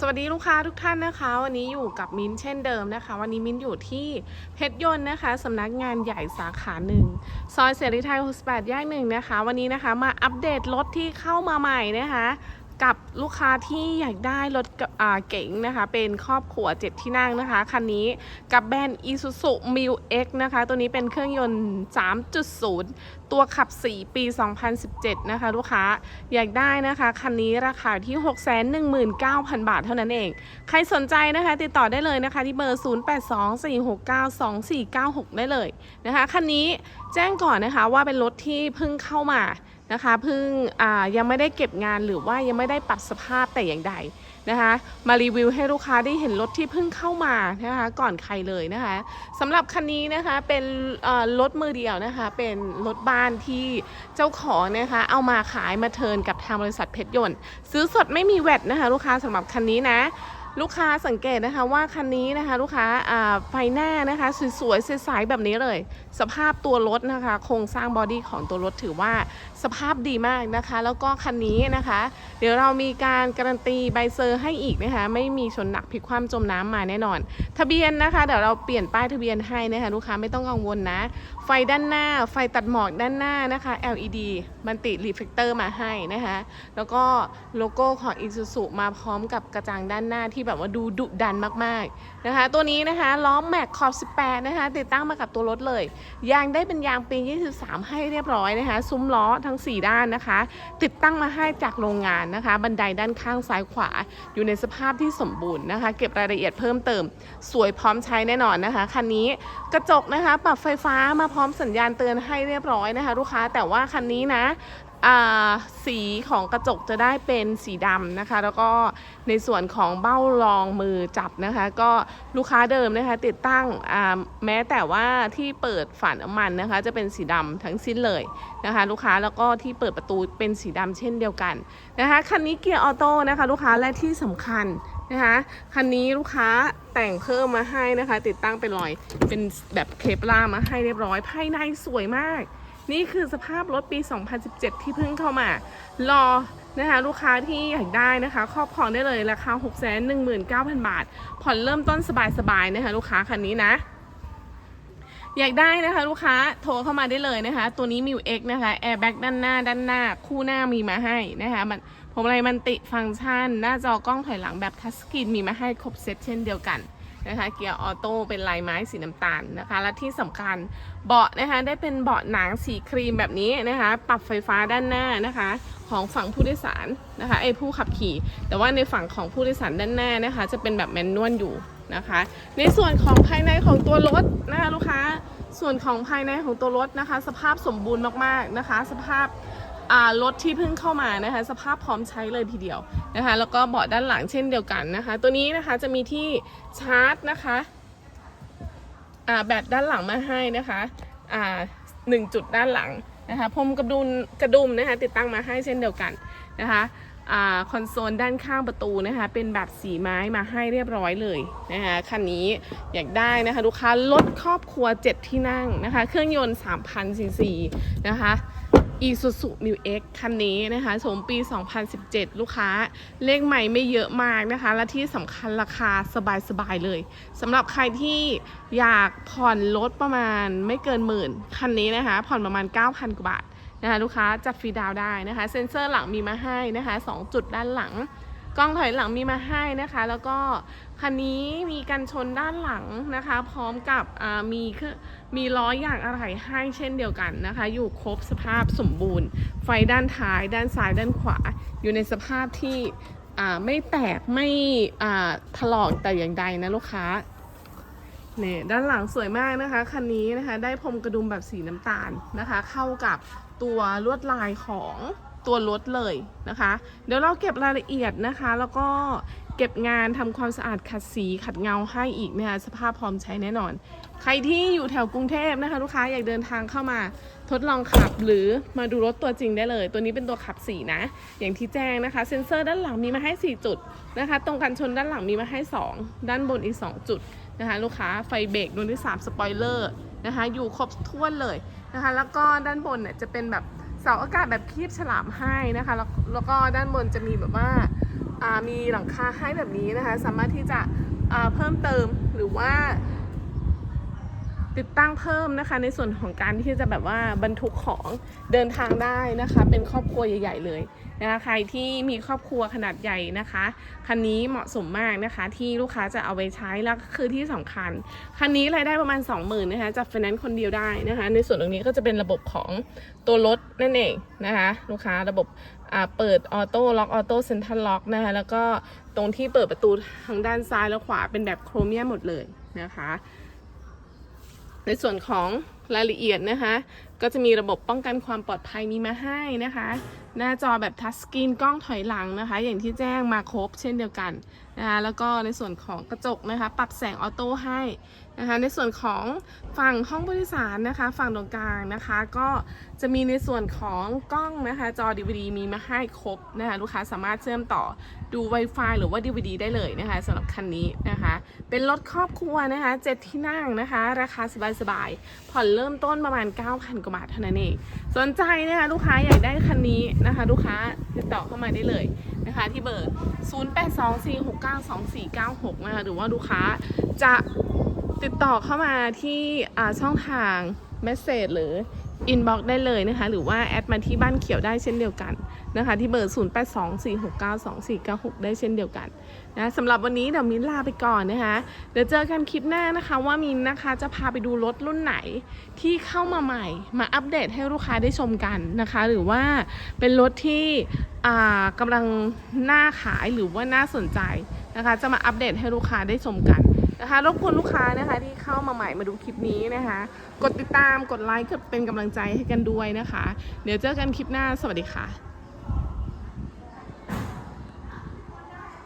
สวัสดีลูกค้าทุกท่านนะคะ วันนี้อยู่กับมิ้นเช่นเดิมนะคะ วันนี้มิ้นอยู่ที่เพชรยนต์นะคะสำนักงานใหญ่สาขาหนึ่งซอยเสรีไทย68แยกหนึ่งนะคะ วันนี้นะคะมาอัปเดตรถที่เข้ามาใหม่นะคะ กับลูกค้าที่อยากได้รถเก๋งนะคะ เป็นครอบครัว7ที่นั่งนะคะ คันนี้กับแบรนด์ Isuzu m i l X นะคะ ตัวนี้เป็นเครื่องยนต์ 3.0 ตัวขับ 4 ปี 2017 นะคะ ลูกค้าอยากได้นะคะ คันนี้ราคาที่ 619,000 บาทเท่านั้นเอง ใครสนใจนะคะ ติดต่อได้เลยนะคะ ที่เบอร์ 0824692496 ได้เลยนะคะ คันนี้แจ้งก่อนนะคะว่าเป็นรถที่เพิ่งเข้ามานะคะเพิ่งยังไม่ได้เก็บงานหรือว่ายังไม่ได้ปรับสภาพแต่อย่างใดนะคะมารีวิวให้ลูกค้าได้เห็นรถที่เพิ่งเข้ามานะคะก่อนใครเลยนะคะสำหรับคันนี้นะคะเป็นรถมือเดียวนะคะเป็นรถบ้านที่เจ้าของนะคะเอามาขายมาเทิร์นกับทางบริษัทเพชรยนต์ ซื้อสดไม่มีแวดนะคะลูกค้าสำหรับคันนี้นะ ลูกค้าสังเกตนะคะว่าคันนี้นะคะลูกค้าไฟหน้านะคะสวยๆใสๆแบบนี้เลย สภาพตัวรถนะคะ โครงสร้างบอดี้ของตัวรถถือว่าสภาพดีมากนะคะ แล้วก็คันนี้นะคะ เดี๋ยวเรามีการการันตีใบเซอร์ให้อีกนะคะ ไม่มีชนหนักพลิกคว่ำจมน้ำมาแน่นอน ทะเบียนนะคะ เดี๋ยวเราเปลี่ยนป้ายทะเบียนให้นะคะลูกค้าไม่ต้องกังวลนะ ไฟด้านหน้า ไฟตัดหมอกด้านหน้านะคะ LED มันติดรีเฟกเตอร์มาให้นะคะ แล้วก็โลโก้ของ Isuzu มาพร้อมกับกระจังด้านหน้าที่แบบว่าดูดุดันมากๆนะคะ ตัวนี้นะคะล้อแม็กขอบ 18 นะคะ ติดตั้งมากับตัวรถเลย ยางได้เป็นยางปี 23 ให้เรียบร้อยนะคะ ซุ้มล้อทั้ง 4 ด้านนะคะ ติดตั้งมาให้จากโรงงานนะคะ บันไดด้านข้างซ้ายขวา อยู่ในสภาพที่สมบูรณ์นะคะ เก็บรายละเอียดเพิ่มเติม สวยพร้อมใช้แน่นอนนะคะคันนี้กระจกนะคะ ปรับไฟฟ้ามาพร้อมสัญญาณเตือนให้เรียบร้อยนะคะ ลูกค้าแต่ว่าคันนี้นะ สีของกระจกจะได้เป็นสีดำนะคะ แล้วก็ในส่วนของเบ้ารองมือจับนะคะ ก็ลูกค้าเดิมนะคะ ติดตั้งแม้แต่ว่าที่เปิดฝาน้ำมันนะคะ จะเป็นสีดำทั้งสิ้นเลยนะคะ ลูกค้าแล้วก็ที่เปิดประตูเป็นสีดำเช่นเดียวกันนะคะคันนี้เกียร์ออโต้นะคะ ลูกค้าและที่สำคัญนะคะคันนี้ลูกค้าแต่งเพิ่มมาให้นะคะ ติดตั้งเป็นรอยเป็นแบบเคปลามาให้เรียบร้อยภายในสวยมาก นี่คือสภาพรถปี 2017 ที่เพิ่งเข้ามา รอนะคะลูกค้าที่อยากได้นะคะ ครอบครองได้เลยราคา 619,000 บาท ผ่อนเริ่มต้นสบายๆนะคะลูกค้าคันนี้นะ อยากได้นะคะลูกค้าโทรเข้ามาได้เลยนะคะ ตัวนี้มิวเอ็กนะคะแอร์แบ็กด้านหน้าด้านหน้า คู่หน้ามีมาให้นะคะมันผมอะไรมันติฟังก์ชัน หน้าจอกล้องถอยหลังแบบทัชสกรีนมีมาให้ครบเซตเช่นเดียวกัน นะคะเกียร์ออโต้เป็นลายไม้สีน้ำตาลนะคะ และที่สำคัญเบาะนะคะได้เป็นเบาะหนังสีครีมแบบนี้นะคะ ปรับไฟฟ้าด้านหน้านะคะ ของฝั่งผู้โดยสารนะคะไอ้ผู้ขับขี่ แต่ว่าในฝั่งของผู้โดยสารด้านหน้านะคะ จะเป็นแบบแมนนวลอยู่นะคะ ในส่วนของภายในของตัวรถนะคะลูกค้าส่วนของภายในของตัวรถนะคะ สภาพสมบูรณ์มากๆนะคะ สภาพ รถที่เพิ่งเข้ามานะคะ สภาพพร้อมใช้เลยทีเดียวนะคะ แล้วก็เบาะด้านหลังเช่นเดียวกันนะคะ ตัวนี้นะคะจะมีที่ชาร์จนะคะอ่าแบตด้านหลังมาให้นะคะอ่าหนึ่งจุดด้านหลังนะคะพรมกระดุมกระดุมนะคะติดตั้งมาให้เช่นเดียวกันนะคะอ่าคอนโซลด้านข้างประตูนะคะเป็นแบบสีไม้มาให้เรียบร้อยเลยนะคะคันนี้อยากได้นะคะลูกค้ารถครอบครัว 7 ที่นั่งนะคะ เครื่องยนต์3,000ซีซีนะคะ e ซูซูนิวเอ็กคันนี้นะคะสมปี 2017 ลูกค้า เลขใหม่ไม่เยอะมากนะคะ และที่สำคัญราคาสบาย ๆ เลยสำหรับใครที่อยากผ่อนรถประมาณไม่เกินหมื่น คันนี้นะคะ ผ่อนประมาณ 9,000 กว่าบาทนะคะ ลูกค้าจัดฟรีดาวได้นะคะ เซ็นเซอร์หลังมีมาให้นะคะ 2 จุดด้านหลัง กล้องถอยหลังมีมาให้นะคะ แล้วก็คันนี้มีกันชนด้านหลังนะคะ พร้อมกับมีเครื่อมีล้ออย่างอะไรให้เช่นเดียวกันนะคะ อยู่ครบสภาพสมบูรณ์ ไฟด้านท้าย ด้านซ้ายด้านขวา อยู่ในสภาพที่ไม่แตกไม่ถลอกแต่อย่างใดนะลูกค้าเนี่ยด้านหลังสวยมากนะคะ คันนี้นะคะ ได้พรมกระดุมแบบสีน้ำตาลนะคะ เข้ากับตัวลวดลายของ ตัวรถเลยนะคะ เดี๋ยวเราเก็บรายละเอียดนะคะ แล้วก็เก็บงานทำความสะอาดขัดสีขัดเงาให้อีกนะคะสภาพพร้อมใช้แน่นอน ใครที่อยู่แถวกรุงเทพนะคะ ลูกค้าอยากเดินทางเข้ามาทดลองขับหรือมาดูรถตัวจริงได้เลย ตัวนี้เป็นตัวขับสีนะ อย่างที่แจ้งนะคะ เซ็นเซอร์ด้านหลังมีมาให้ 4 จุดนะคะ ตรงกันชนด้านหลังมีมาให้ 2 ด้านบนอีก 2 จุดนะคะ ลูกค้าไฟเบรกดวงที่ 3 สปอยเลอร์นะคะ อยู่ครบถ้วนเลยนะคะ แล้วก็ด้านบนเนี่ยจะเป็นแบบ เสาอากาศแบบคีบฉลามให้นะคะ แล้วแล้วก็ด้านบนจะมีแบบว่าามีหลังคาให้แบบนี้นะคะ สามารถที่จะเพิ่มเติมหรือว่า ติดตั้งเพิ่มนะคะ ในส่วนของการที่จะแบบว่าบรรทุกของเดินทางได้นะคะ เป็นครอบครัวใหญ่ ๆ เลยนะคะใครที่มีครอบครัวขนาดใหญ่นะคะคันนี้เหมาะสมมากนะคะ ที่ลูกค้าจะเอาไปใช้แล้วคือที่สำคัญคันนี้รายได้ประมาณ 20,000นะคะจับไฟแนนซ์คนเดียวได้นะคะ ในส่วนตรงนี้ก็จะเป็นระบบของตัวรถนั่นเองนะคะลูกค้าระบบอ่าเปิดออโต้ล็อกออโต้เซ็นทรัลล็อกนะคะแล้วก็ตรงที่เปิดประตูทางด้านซ้ายและขวาเป็นแบบโครเมียมหมดเลยนะคะ ในส่วนของรายละเอียดนะคะก็จะมีระบบป้องกันความปลอดภัยมีมาให้นะคะ หน้าจอแบบทัชสกรีนกล้องถอยหลังนะคะ อย่างที่แจ้งมาครบเช่นเดียวกันนะคะแล้วก็ในส่วนของกระจกนะคะ ปรับแสงออโต้ให้นะคะ ในส่วนของฝั่งห้องผู้โดยสารนะคะ ฝั่งตรงกลางนะคะ ก็จะมีในส่วนของกล้องนะคะ จอ DVD มีมาให้ครบนะคะ ลูกค้าสามารถเชื่อมต่อดู Wi-Fi หรือว่า DVD ได้เลยนะคะสำหรับคันนี้นะคะ เป็นรถครอบครัวนะคะเจ็ดที่นั่งนะคะ ราคาสบายๆผ่อนเริ่มต้นประมาณ 9,000กว่าบาทเท่านั้นเอง สนใจนะคะลูกค้าอยากได้คันนี้นะคะ ลูกค้าติดต่อเข้ามาได้เลยนะคะ ที่เบอร์ 0824692496 นะคะหรือว่าลูกค้าจะติดต่อเข้ามาที่ช่องทางเมสเซจหรือ Inbox ได้เลยนะคะ หรือว่าแอดมาที่บ้านเขียวได้เช่นเดียวกันนะคะ ที่เบอร์ 0824692496 ได้เช่นเดียวกันนะสำหรับวันนี้เดี๋ยวมิ้นลาไปก่อนนะคะ เดี๋ยวเจอกันคลิปหน้านะคะว่ามินนะคะจะพาไปดูรถรุ่นไหนที่เข้ามาใหม่มาอัปเดตให้ลูกค้าได้ชมกันนะคะ หรือว่าเป็นรถที่อ่ากำลังน่าขายหรือว่าน่าสนใจนะคะ จะมาอัปเดตให้ลูกค้าได้ชมกัน นะคะรบกวนลูกค้านะคะที่เข้ามาใหม่มาดูคลิปนี้นะคะ กดติดตามกดไลค์กดเป็นกำลังใจให้กันด้วยนะคะ เดี๋ยวเจอกันคลิปหน้าสวัสดีค่ะ